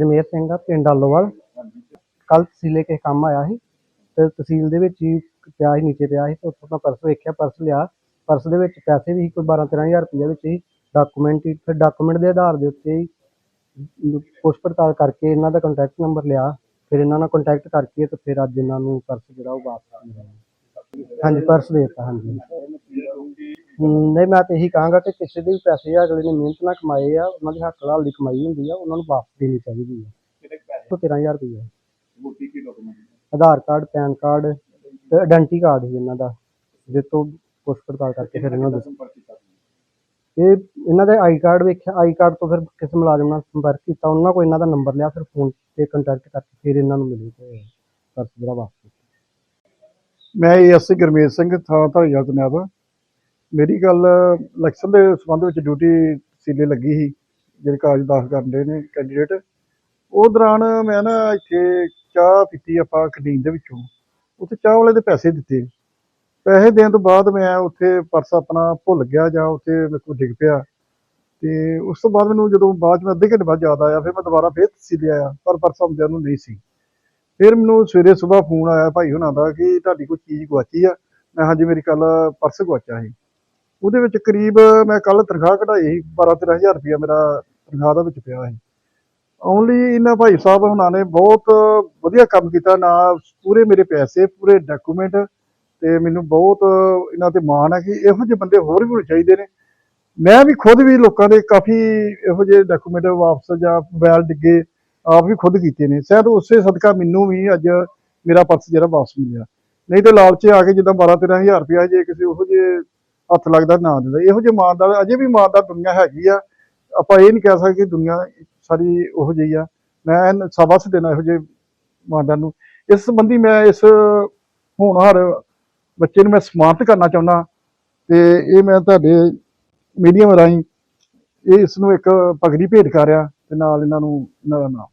ਜਮੇਰ ਸਿੰਘ ਆ, ਪਿੰਡ ਆਲੋਵਾਲ। ਕੱਲ ਤਹਿਸੀਲੇ ਕੇ ਕੰਮ ਆਇਆ ਸੀ ਤੇ ਤਹਿਸੀਲ ਦੇ ਵਿੱਚ ਹੀ ਪਿਆ ਸੀ, ਨੀਚੇ ਪਿਆ ਸੀ ਤੇ ਉੱਥੋਂ ਮੈਂ ਪਰਸ ਵੇਖਿਆ, ਪਰਸ ਲਿਆ। ਪਰਸ ਦੇ ਵਿੱਚ ਪੈਸੇ ਵੀ ਸੀ, ਕੋਈ 12 13000 ਰੁਪਏ ਵਿੱਚ ਹੀ ਡਾਕੂਮੈਂਟ ਹੀ, ਫਿਰ ਡਾਕੂਮੈਂਟ ਦੇ ਆਧਾਰ ਦੇ ਉੱਤੇ ਹੀ ਪੁੱਛ ਪੜਤਾਲ ਕਰਕੇ ਇਹਨਾਂ ਦਾ ਕੰਟੈਕਟ ਨੰਬਰ ਲਿਆ। ਫਿਰ ਇਹਨਾਂ ਨਾਲ ਕੰਟੈਕਟ ਕਰਕੇ ਤੇ ਫਿਰ ਅੱਜ ਇਹਨਾਂ ਨੂੰ ਪਰਸ ਜਿਹੜਾ ਉਹ ਵਾਪਸ ਮਿਲਿਆ ਹਾਂਜੀ, ਪਰਸ ਦੇ ਦਿੱਤਾ, ਹਾਂਜੀ। ਨਹੀਂ ਮੈਂ ਤਾਂ ਇਹੀ ਕਹਾਂਗਾ ਕਿ ਕਿਸੇ ਦੇ ਵੀ ਪੈਸੇ ਆ ਅਗਲੇ ਨੇ ਮਿਹਨਤ ਨਾਲ ਕਮਾਏ ਆ ਉਹਨਾਂ ਦੀ ਹੱਕ ਹਲਾਲ ਦੀ ਕਮਾਈ ਹੁੰਦੀ ਆ ਉਹਨਾਂ ਨੂੰ ਵਾਪਸ ਦੇਣੀ ਚਾਹੀਦੀ ਹੈ ਕਿਹੜੇ ਪੈਸੇ? ਤੋਂ 13000 ਰੁਪਏ ਮੋਟੀ ਕੀ document Aadhaar card PAN card ਤੇ ਆਇਡੈਂਟੀ ਕਾਰਡ ਸੀ ਇਹਨਾਂ ਦਾ ਜਿਸ ਤੋਂ ਪੁੱਛ ਪੜਤਾਲ ਕਰਕੇ ਫਿਰ ਇਹਨਾਂ ਦਾ ਸੰਪਰਕ ਕੀਤਾ ਸੀ? ਇਹ ਇਹਨਾਂ ਦਾ ਆਈ ਕਾਰਡ ਵੇਖਿਆ ਆਈ ਕਾਰਡ ਤੋਂ ਫਿਰ ਕਿਸੇ ਮੁਲਾਜ਼ਮ ਨਾਲ ਸੰਪਰਕ ਕੀਤਾ ਉਹਨਾਂ ਕੋਲ ਇਹਨਾਂ ਦਾ ਨੰਬਰ ਲਿਆ ਫਿਰ ਫੋਨ ਤੇ ਕੰਟੈਕਟ ਕਰਕੇ ਫਿਰ ਇਹਨਾਂ ਨੂੰ ਮਿਲੇ ਤੇ ਪਰਸ ਜਿਹੜਾ ਵਾਪਸ ਮੈਂ ਐਸਸੀ ਗੁਰਮੇਜ ਸਿੰਘ ਥਾਂ ਧਾਰੀਵਾਲ ਤਨਾਬ ਮੇਰੀ ਗੱਲ ਇਲੈਕਸ਼ਨ ਦੇ ਸੰਬੰਧ ਵਿੱਚ ਡਿਊਟੀ ਸੀਲੇ ਲੱਗੀ ਸੀ, ਜਿਹੜੇ ਕਾਗਜ਼ ਦਾਖਲ ਕਰਨ ਦੇ ਨੇ ਕੈਂਡੀਡੇਟ ਉਹ ਦੌਰਾਨ ਮੈਂ ਨਾ ਇੱਥੇ ਚਾਹ ਪੀਤੀ ਆਪਾਂ ਕੈਂਟੀਨ ਦੇ ਵਿੱਚੋਂ। ਉੱਥੇ ਚਾਹ ਵਾਲੇ ਦੇ ਪੈਸੇ ਦਿੱਤੇ। ਪੈਸੇ ਦੇਣ ਤੋਂ ਬਾਅਦ ਮੈਂ ਉੱਥੇ ਪਰਸ ਆਪਣਾ ਭੁੱਲ ਗਿਆ ਜਾਂ ਉੱਥੇ ਮੇਰੇ ਕੋਲ ਡਿੱਗ ਪਿਆ। ਤੇ ਉਸ ਤੋਂ ਬਾਅਦ ਮੈਨੂੰ ਜਦੋਂ ਬਾਅਦ 'ਚ ਮੈਂ ਅੱਧੇ ਘੰਟੇ ਬਾਅਦ ਯਾਦ ਆਇਆ, ਫਿਰ ਮੈਂ ਦੁਬਾਰਾ ਫੇਰ ਤਹਿਸੀਲੇ ਆਇਆ, ਪਰ ਪਰਸ ਆਉਂਦਿਆਂ ਨੂੰ ਨਹੀਂ ਸੀ। ਫਿਰ ਮੈਨੂੰ ਸਵੇਰੇ ਸਵੇਰ ਫੋਨ ਆਇਆ ਭਾਈ ਹੁਣਾਂ ਦਾ ਕਿ ਤੁਹਾਡੀ ਕੋਈ ਚੀਜ਼ ਗੁਆਚੀ ਆ। ਮੈਂ ਹਾਂਜੀ, ਮੇਰੀ ਕੱਲ ਪਰਸ ਗੁਆਚਿਆ ਸੀ। ਉਹਦੇ ਵਿੱਚ ਕਰੀਬ ਮੈਂ ਕੱਲ ਤਨਖਾਹ ਕਢਾਈ ਸੀ 12 13000 ਰੁਪਇਆ ਮੇਰਾ ਤਨਖਾਹ ਦਾ ਵਿੱਚ ਪਿਆ ਸੀ। ਓਨਲੀ ਇਹਨਾਂ ਭਾਈ ਸਾਹਿਬ ਹੁਣਾਂ ਨੇ ਬਹੁਤ ਵਧੀਆ ਕੰਮ ਕੀਤਾ, ਨਾ ਪੂਰੇ ਮੇਰੇ ਪੈਸੇ, ਪੂਰੇ ਡਾਕੂਮੈਂਟ ਤੇ ਮੈਨੂੰ ਬਹੁਤ ਇਹਨਾਂ ਤੇ ਮਾਣ ਹੈ ਕਿ ਇਹੋ ਜਿਹੇ ਬੰਦੇ ਹੋਰ ਵੀ ਹੋਣੇ ਚਾਹੀਦੇ ਨੇ। ਮੈਂ ਵੀ ਖੁਦ ਵੀ ਲੋਕਾਂ ਦੇ ਕਾਫੀ ਇਹੋ ਜਿਹੇ ਡਾਕੂਮੈਂਟ ਵਾਪਸ ਜਾਂ ਮੋਬਾਈਲ ਡਿੱਗੇ, ਆਪ ਵੀ ਖੁਦ ਕੀਤੇ ਨੇ। ਸ਼ਾਇਦ ਉਸੇ ਸਦਕਾ ਮੈਨੂੰ ਵੀ ਅੱਜ ਮੇਰਾ ਪਰਸ ਜਿਹੜਾ ਵਾਪਸ ਮਿਲਿਆ। ਨਹੀਂ ਤੇ ਲਾਲਚ ਆ ਕੇ ਜਿੱਦਾਂ 12 13000 ਰੁਪਇਆ ਜੇ ਕਿਸੇ ਉਹੋ ਜਿਹੇ ਹੱਥ ਲੱਗਦਾ ਨਾ ਦਿੰਦਾ। ਇਹੋ ਜਿਹੇ ਇਮਾਨਦਾਰ, ਅਜੇ ਵੀ ਇਮਾਨਦਾਰ ਦੁਨੀਆ ਹੈਗੀ ਆ। ਆਪਾਂ ਇਹ ਨਹੀਂ ਕਹਿ ਸਕਦੇ ਕਿ ਦੁਨੀਆ ਸਾਰੀ ਉਹੋ ਜਿਹੀ ਆ। ਮੈਂ ਸਾਬਸ ਦੇਣਾ ਇਹੋ ਜਿਹੇ ਇਮਾਨਦਾਰ ਨੂੰ। ਇਸ ਸੰਬੰਧੀ ਮੈਂ ਇਸ ਹੋਣਹਾਰ ਬੱਚੇ ਨੂੰ ਮੈਂ ਸਨਮਾਨਿਤ ਕਰਨਾ ਚਾਹੁੰਦਾ। ਤੇ ਇਹ ਮੈਂ ਤੁਹਾਡੇ ਮੀਡੀਅਮ ਰਾਹੀਂ ਇਹ ਇਸ ਨੂੰ ਇੱਕ ਪਗੜੀ ਭੇਟ ਕਰ ਰਿਹਾ ਤੇ ਨਾਲ ਇਹਨਾਂ ਨੂੰ ਇਹਨਾਂ ਦਾ ਨਾਮ